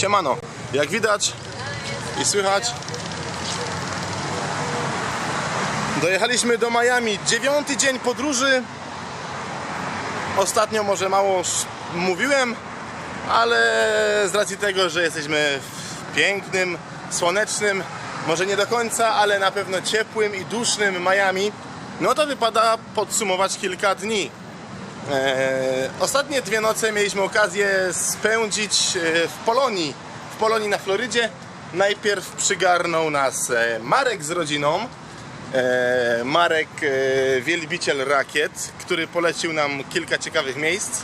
Siemano, jak widać i słychać Dojechaliśmy do Miami, dziewiąty dzień podróży. Ostatnio może mało mówiłem, ale z racji tego, że jesteśmy w pięknym, słonecznym, może nie do końca, ale na pewno ciepłym i dusznym Miami No to wypada podsumować kilka dni ostatnie dwie noce mieliśmy okazję spędzić e, w Polonii. W Polonii na Florydzie. Najpierw przygarnął nas e, Marek z rodziną. E, Marek, e, wielbiciel rakiet, który polecił nam kilka ciekawych miejsc.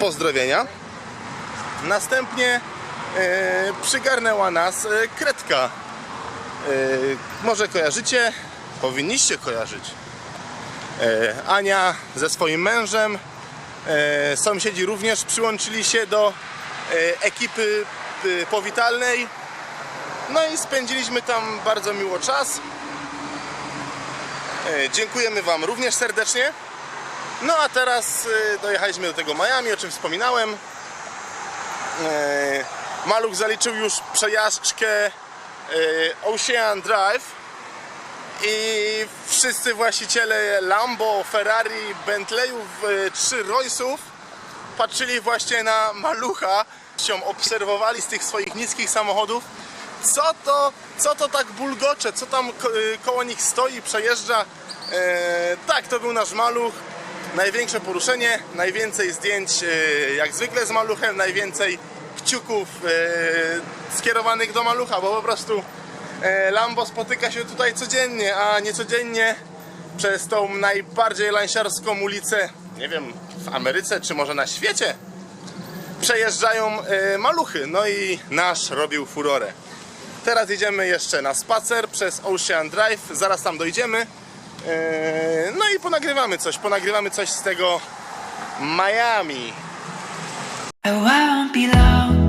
Pozdrowienia. Następnie e, przygarnęła nas e, Kretka. E, może kojarzycie? Powinniście kojarzyć. E, Ania ze swoim mężem, e, sąsiedzi również przyłączyli się do e, ekipy powitalnej. No i spędziliśmy tam bardzo miło czas. Dziękujemy Wam również serdecznie. No a teraz dojechaliśmy do tego Miami, o czym wspominałem. Maluch zaliczył już przejażdżkę Ocean Drive i wszyscy właściciele Lambo, Ferrari, Bentleyów, e, trzy Royce'ów patrzyli właśnie na malucha, się obserwowali z tych swoich niskich samochodów, co to, co to tak bulgocze, co tam e, koło nich stoi, przejeżdża. E, tak, to był nasz maluch. Największe poruszenie, najwięcej zdjęć e, jak zwykle z maluchem, najwięcej kciuków e, skierowanych do malucha, bo po prostu Lambo spotyka się tutaj codziennie, a nie codziennie przez tą najbardziej lansiarską ulicę, nie wiem, w Ameryce czy może na świecie przejeżdżają e, maluchy. No i nasz robił furorę. Teraz idziemy jeszcze na spacer przez Ocean Drive, zaraz tam dojdziemy. E, No i ponagrywamy coś, ponagrywamy coś z tego Miami. I won't be long.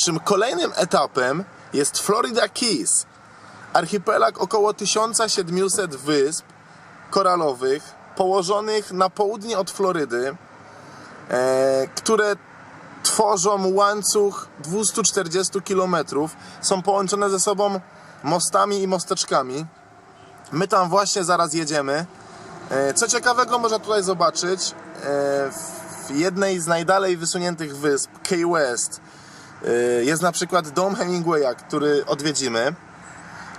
Naszym kolejnym etapem jest Florida Keys. Archipelag około 1700 wysp koralowych położonych na południe od Florydy, e, które tworzą łańcuch 240 km. Są połączone ze sobą mostami i mosteczkami. My tam właśnie zaraz jedziemy. E, Co ciekawego można tutaj zobaczyć, e, w jednej z najdalej wysuniętych wysp, Key West, jest na przykład dom Hemingwaya, który odwiedzimy.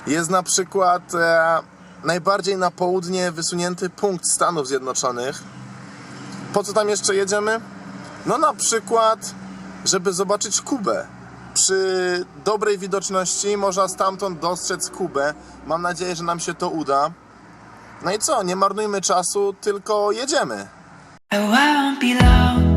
Jest na przykład e, najbardziej na południe wysunięty punkt Stanów Zjednoczonych. Po co tam jeszcze jedziemy? No na przykład, żeby zobaczyć Kubę. Przy dobrej widoczności można stamtąd dostrzec Kubę. Mam nadzieję, że nam się to uda. No i co, nie marnujmy czasu, tylko jedziemy. Oh,